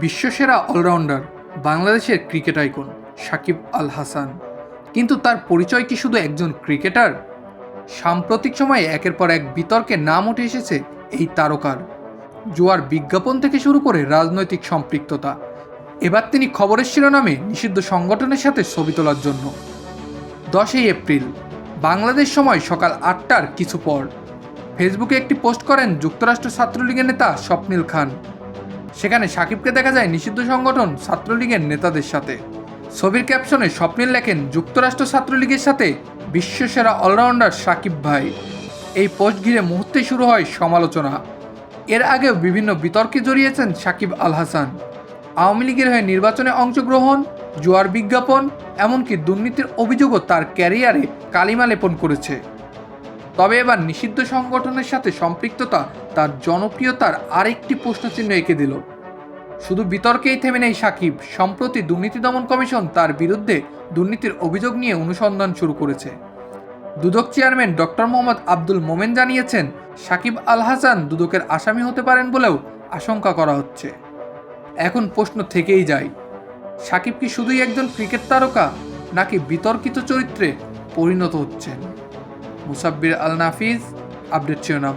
বিশ্বসেরা allrounder বাংলাদেশের cricket icon Shakib Al Hasan. কিন্তু তার পরিচয় কি শুধু একজন ক্রিকেটার? সাম্প্রতিক সময়ে একের পর এক বিতর্কে নাম উঠে এসেছে এই তারকার। জুয়ার বিজ্ঞাপন থেকে শুরু করে রাজনৈতিক সম্পৃক্ততা। এবার তিনি খবরের শিরোনামে নিষিদ্ধ সংগঠনের সাথে ছবি তোলার জন্য। দশই এপ্রিল, বাংলাদেশ সময় সকাল আটটার কিছু পর। ফেসবুকে একটি পোস্ট করেন যুক্তরাষ্ট্র ছাত্রলীগের নেতা স্বপ্নিল খান। সেখানে সাকিবকে দেখা যায় নিষিদ্ধ সংগঠন ছাত্রলীগের নেতাদের সাথে। ছবির ক্যাপশনে স্বপ্নের লেখেন যুক্তরাষ্ট্র ছাত্রলীগের সাথে বিশ্বসেরা অলরাউন্ডার সাকিব ভাই। এই পোস্ট ঘিরে মুহূর্তে শুরু হয় সমালোচনা। এর আগেও বিভিন্ন বিতর্কে জড়িয়েছেন সাকিব আল হাসান। আওয়ামী লীগের হয়ে নির্বাচনে অংশগ্রহণ, জুয়ার বিজ্ঞাপন, এমনকি দুর্নীতির অভিযোগও তার ক্যারিয়ারে কালিমা লেপন করেছে। তবে এবার নিষিদ্ধ সংগঠনের সাথে সম্পৃক্ততা তার জনপ্রিয়তার আরেকটি প্রশ্নচিহ্ন এঁকে দিল। শুধু বিতর্কেই থেমে নেই সাকিব, সম্প্রতি দুর্নীতি দমন কমিশন তার বিরুদ্ধে দুর্নীতির অভিযোগ নিয়ে অনুসন্ধান শুরু করেছে। দুদক চেয়ারম্যান ডক্টর মোহাম্মদ আব্দুল মোমেন জানিয়েছেন, সাকিব আল হাসান দুদকের আসামি হতে পারেন বলেও আশঙ্কা করা হচ্ছে। এখন প্রশ্ন থেকেই যায়, সাকিব কি শুধুই একজন ক্রিকেট তারকা নাকি বিতর্কিত চরিত্রে পরিণত হচ্ছেন? মুসাব্বির আল নাফিজ আপডেট শিরোনাম।